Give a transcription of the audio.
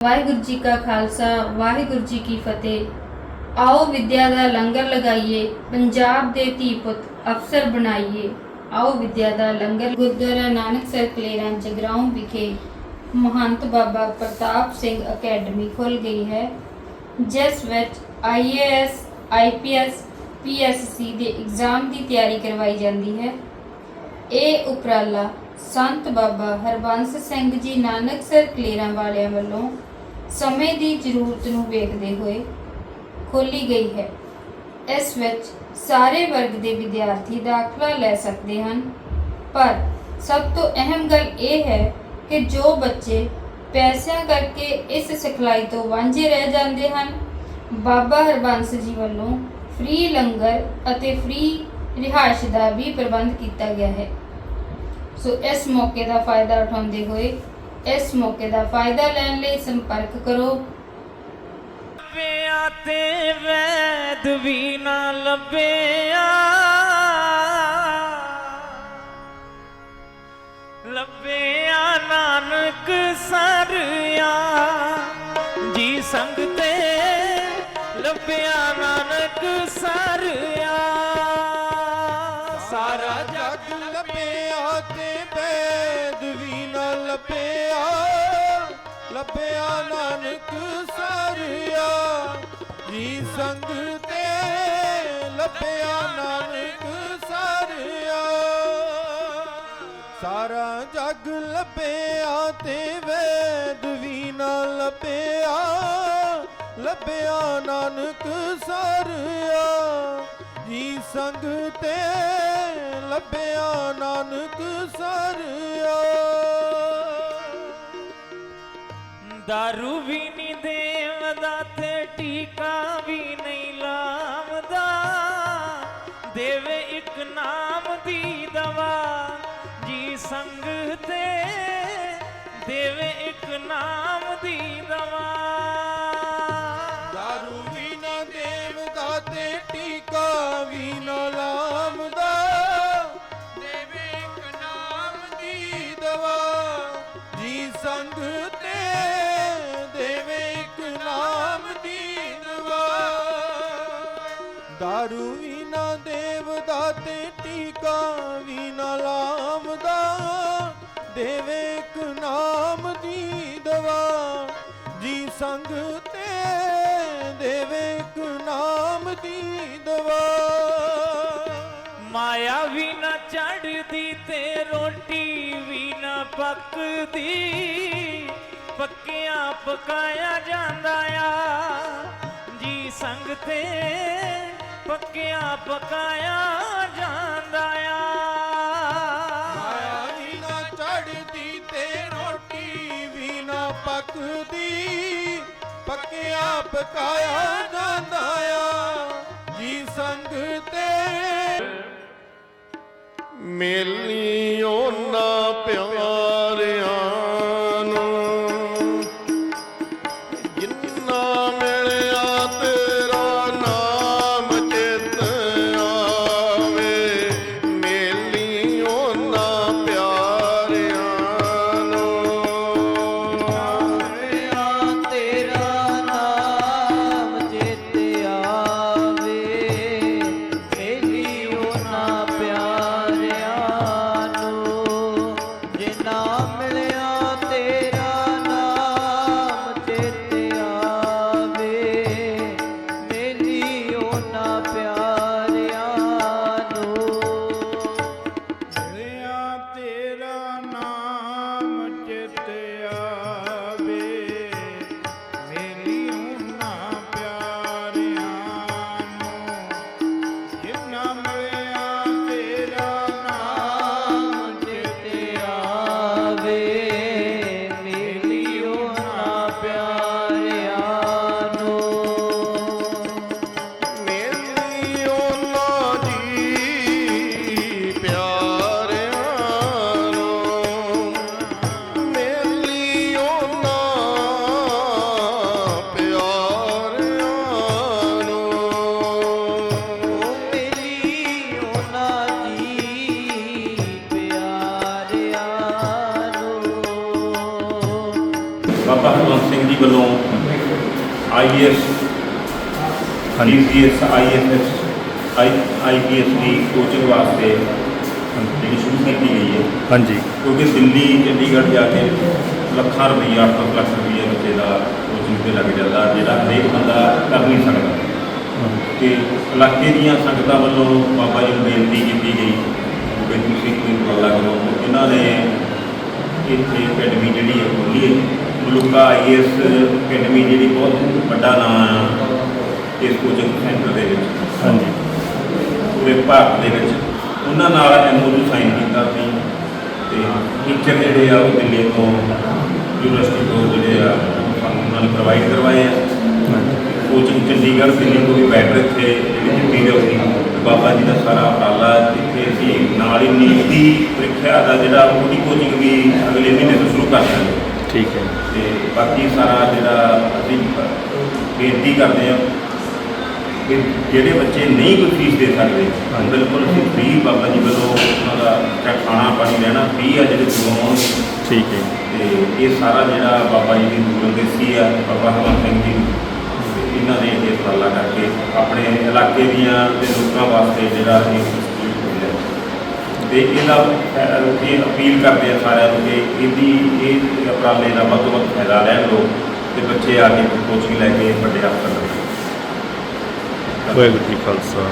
ਵਾਹਿਗੁਰੂ ਜੀ ਕਾ ਖਾਲਸਾ, ਵਾਹਿਗੁਰੂ ਜੀ ਕੀ ਫਤਿਹ। ਆਓ ਵਿਦਿਆ ਦਾ ਲੰਗਰ ਲਗਾਈਏ, ਪੰਜਾਬ ਦੇ ਧੀ ਪੁੱਤ ਅਫਸਰ ਬਣਾਈਏ। ਆਓ ਵਿਦਿਆ ਦਾ ਲੰਗਰ ਗੁਰਦੁਆਰਾ ਨਾਨਕ ਸਰ ਕਲੇਰਾਂ ਜਗਰਾਉਂ ਵਿਖੇ ਮਹੰਤ ਬਾਬਾ ਪ੍ਰਤਾਪ ਸਿੰਘ ਅਕੈਡਮੀ ਖੁੱਲ ਗਈ ਹੈ, ਜਿਸ ਵਿੱਚ ਆਈਏਐਸ ਆਈਪੀਐਸ ਪੀਐਸਸੀ ਦੇ ਇਗਜ਼ਾਮ ਦੀ ਤਿਆਰੀ ਕਰਵਾਈ ਜਾਂਦੀ ਹੈ। ਇਹ ਉਪਰਾਲਾ ਸੰਤ ਬਾਬਾ ਹਰਬੰਸ ਸਿੰਘ ਜੀ ਨਾਨਕ ਸਰ ਕਲੇਰਾਂ ਵਾਲਿਆਂ ਵੱਲੋਂ ਸਮੇਂ ਦੀ ਜ਼ਰੂਰਤ ਨੂੰ ਵੇਖਦੇ ਹੋਏ ਖੋਲੀ ਗਈ ਹੈ। ਇਸ ਵਿੱਚ ਸਾਰੇ ਵਰਗ ਦੇ ਵਿਦਿਆਰਥੀ ਦਾਖਲਾ ਲੈ ਸਕਦੇ ਹਨ। ਪਰ ਸਭ ਤੋਂ ਅਹਿਮ ਗੱਲ ਇਹ ਹੈ ਕਿ ਜੋ ਬੱਚੇ ਪੈਸਿਆਂ ਕਰਕੇ ਇਸ ਸਿਖਲਾਈ ਤੋਂ ਵਾਂਝੇ ਰਹਿ ਜਾਂਦੇ ਹਨ, ਬਾਬਾ ਹਰਬੰਸ ਜੀ ਵੱਲੋਂ ਫ੍ਰੀ ਲੰਗਰ ਅਤੇ ਫ੍ਰੀ ਰਿਹਾਇਸ਼ ਦਾ ਵੀ ਪ੍ਰਬੰਧ ਕੀਤਾ ਗਿਆ ਹੈ। ਸੋ ਇਸ ਮੌਕੇ ਦਾ ਫਾਇਦਾ ਉਠਾਉਂਦੇ ਹੋਏ ਇਸ ਮੌਕੇ ਦਾ ਫਾਇਦਾ ਲੈਣ ਲਈ ਸੰਪਰਕ ਕਰੋ। ਲੱਭਿਆ ਤੇ ਵੈਦ ਵੀ ਨਾ ਲੱਭਿਆ। ਲੱਭਿਆ ਨਾਨਕ ਸਰਿਆ। ਜੀ ਸੰਗ ਤੇ ਲੱਭਿਆ ਨਾਨਕ ਸਰਿਆ। ਲੱਭਿਆ ਨਾਨਕ ਸਰਿਆ ਜੀ ਸੰਗ ਤੇ ਲੱਭਿਆ ਨਾਨਕ ਸਾਰਿਆ। ਸਾਰਾ ਜਗ ਲੱਭਿਆ ਤੇ ਵੈਦ ਵੀ ਨਾ ਲੱਭਿਆ ਲੱਭਿਆ ਨਾਨਕ ਸਰਿਆ। ਜੀ ਸੰਗ ਤੇ ਲੱਭਿਆ ਨਾਨਕ ਸਰਿਆ। ਦਾਰੂ ਵੀ ਨਹੀਂ ਦੇਵਦਾ ਤੇ ਟੀਕਾ ਵੀ ਨਹੀਂ ਲਾਵਦਾ ਦੇਵੇ ਇੱਕ ਨਾਮ ਦੀ ਦਵਾ ਜੀ ਸੰਗ ਤੇ ਦੇਵੇ ਇੱਕ ਨਾਮ ਦੀ ਦਵਾ ਦਾਰੂ ਵੀ ਨਾ ਦੇਵਦਾ ਤੇ ਟੀਕਾ ਵੀ ਨਾ ਦੇਵੇ ਇੱਕ ਨਾਮ ਦੀ ਦਵਾ ਜੀ ਸੰਗ ਤੇ ਦੇਵੇ ਇੱਕ ਨਾਮ ਦੀ ਦਵਾ ਮਾਇਆ ਵੀ ਨਾ ਚੜਦੀ ਤੇ ਰੋਟੀ ਵੀ ਨਾ ਪੱਕਦੀ ਪੱਕਿਆਂ ਪਕਾਇਆ ਜਾਂਦਾ ਆ ਜੀ ਸੰਗ ਤੇ ਪੱਕਿਆਂ ਪਕਾਇਆ ਜਾਂਦਾ ਆ। ਮਾਇਆ ਵੀ ਨਾ ਚੜਦੀ ਤੇ ਰੋਟੀ ਵੀ ਨਾ ਪੱਕਦੀ। ਪੱਕਿਆ ਪਕਾਇਆ ਜਾਂਦਾ ਆ। ਜੀ ਸੰਗ ਤੇ ਮੇਲੀ ਵੱਲੋਂ ਆਈਐਸ ਹਾਂਜੀ। ਪੀਸੀਐਸ ਆਈਐਫਐਸ ਆਈ ਆਈਪੀਐਸ ਦੀ ਕੋਚਿੰਗ ਵਾਸਤੇ ਜਿਹੜੀ ਸ਼ੁਰੂ ਕੀਤੀ ਗਈ ਹੈ। ਹਾਂਜੀ। ਕਿਉਂਕਿ ਦਿੱਲੀ ਚੰਡੀਗੜ੍ਹ ਜਾ ਕੇ ਲੱਖਾਂ ਰੁਪਈਆ 8 ਲੱਖ ਰੁਪਈਆ ਬੱਚੇ ਦਾ ਕੋਚਿੰਗ ਤੇ ਲੱਗ ਜਾਂਦਾ ਜਿਹੜਾ ਹਰੇਕ ਬੰਦਾ ਕਰ ਨਹੀਂ ਸਕਦਾ। ਕਿ ਇਲਾਕੇ ਦੀਆਂ ਸੰਗਤਾਂ ਵੱਲੋਂ ਬਾਬਾ ਜੀ ਨੂੰ ਬੇਨਤੀ ਕੀਤੀ ਗਈ ਕਿ ਤੁਸੀਂ ਕੋਈ ਉਪਰਾਲਾ ਕਰੋ ਇਹਨਾਂ ਨੇ ਇੱਥੇ ਅਕੈਡਮੀ ਜਿਹੜੀ ਹੈ ਖੋਲ੍ਹੀ ਹੈ ਮਲੂਕਾ ਆਈਐਸ ਅਕੈਡਮੀ ਜਿਹੜੀ ਬਹੁਤ ਵੱਡਾ ਨਾਮ ਆ ਇਸ ਕੋਚਿੰਗ ਸੈਂਟਰ ਦੇ ਵਿੱਚ। ਹਾਂਜੀ। ਪੂਰੇ ਭਾਰਤ ਦੇ ਵਿੱਚ। ਉਹਨਾਂ ਨਾਲ ਐਮਓਯੂ ਸਾਈਨ ਕੀਤਾ ਸੀ। ਤੇ ਟੀਚਰ ਜਿਹੜੇ ਆ ਉਹ ਦਿੱਲੀ ਤੋਂ ਯੂਨੀਵਰਸਿਟੀ ਤੋਂ ਜਿਹੜੇ ਆ ਉਹਨਾਂ ਨੇ ਪ੍ਰੋਵਾਈਡ ਕਰਵਾਏ ਆ। ਕੋਚਿੰਗ ਚੰਡੀਗੜ੍ਹ ਦਿੱਲੀ ਤੋਂ ਵੀ ਬੈਠ ਇੱਥੇ। ਜਿਹੜੀ ਦੇ ਸੀ ਬਾਬਾ ਜੀ ਦਾ ਸਾਰਾ ਉਪਰਾਲਾ ਜਿੱਥੇ ਅਸੀਂ ਨਾਲ ਹੀ ਨੀਟ ਦੀ ਪ੍ਰੀਖਿਆ ਦਾ ਜਿਹੜਾ ਉਹਦੀ ਕੋਚਿੰਗ ਵੀ ਅਗਲੇ ਮਹੀਨੇ ਤੋਂ ਸ਼ੁਰੂ ਕਰ ਦਾਂਗੇ ਠੀਕ ਹੈ। ਤੇ ਬਾਕੀ ਸਾਰਾ ਜਿਹੜਾ ਅਸੀਂ ਬੇਨਤੀ ਕਰਦੇ ਹਾਂ ਕਿ ਜਿਹੜੇ ਬੱਚੇ ਨਹੀਂ ਕੋਈ ਫੀਸ ਦੇ ਸਕਦੇ। ਬਿਲਕੁਲ ਅਸੀਂ ਫ੍ਰੀ ਬਾਬਾ ਜੀ ਵੱਲੋਂ ਉਹਨਾਂ ਦਾ ਖਾਣਾ ਪਾਣੀ ਰਹਿਣਾ ਫ੍ਰੀ ਆ ਜਿਹੜੇ ਗੁਰੂ ਠੀਕ ਹੈ ਤੇ ਇਹ ਸਾਰਾ ਜਿਹੜਾ ਬਾਬਾ ਜੀ ਦੀ ਗੁਰਦੇਸੀ ਆ ਬਾਬਾ ਹਰਮਨ ਸਿੰਘ ਜੀ ਇਹਨਾਂ ਨੇ ਇਹ ਉਪਰਾਲਾ ਕਰਕੇ ਆਪਣੇ ਇਲਾਕੇ ਦੀਆਂ ਤੇ ਲੋਕਾਂ ਵਾਸਤੇ ਜਿਹੜਾ ਇਹ ਤੇ ਇਹਦਾ ਅਹ, ਇਹ ਅਪੀਲ ਕਰਦੇ ਆ ਸਾਰਿਆਂ ਨੂੰ ਕਿ ਇਹਦੀ ਇਹ ਉਪਰਾਲੇ ਦਾ ਵੱਧ ਤੋਂ ਵੱਧ ਫਾਇਦਾ ਲੈਣ ਲੋਕ ਤੇ ਬੱਚੇ ਆ ਕੇ ਕੋਚਿੰਗ ਲੈ ਕੇ ਵੱਡੇ ਅਫਸਰ ਵਾਹਿਗੁਰੂ ਜੀ ਕਾ ਖਾਲਸਾ।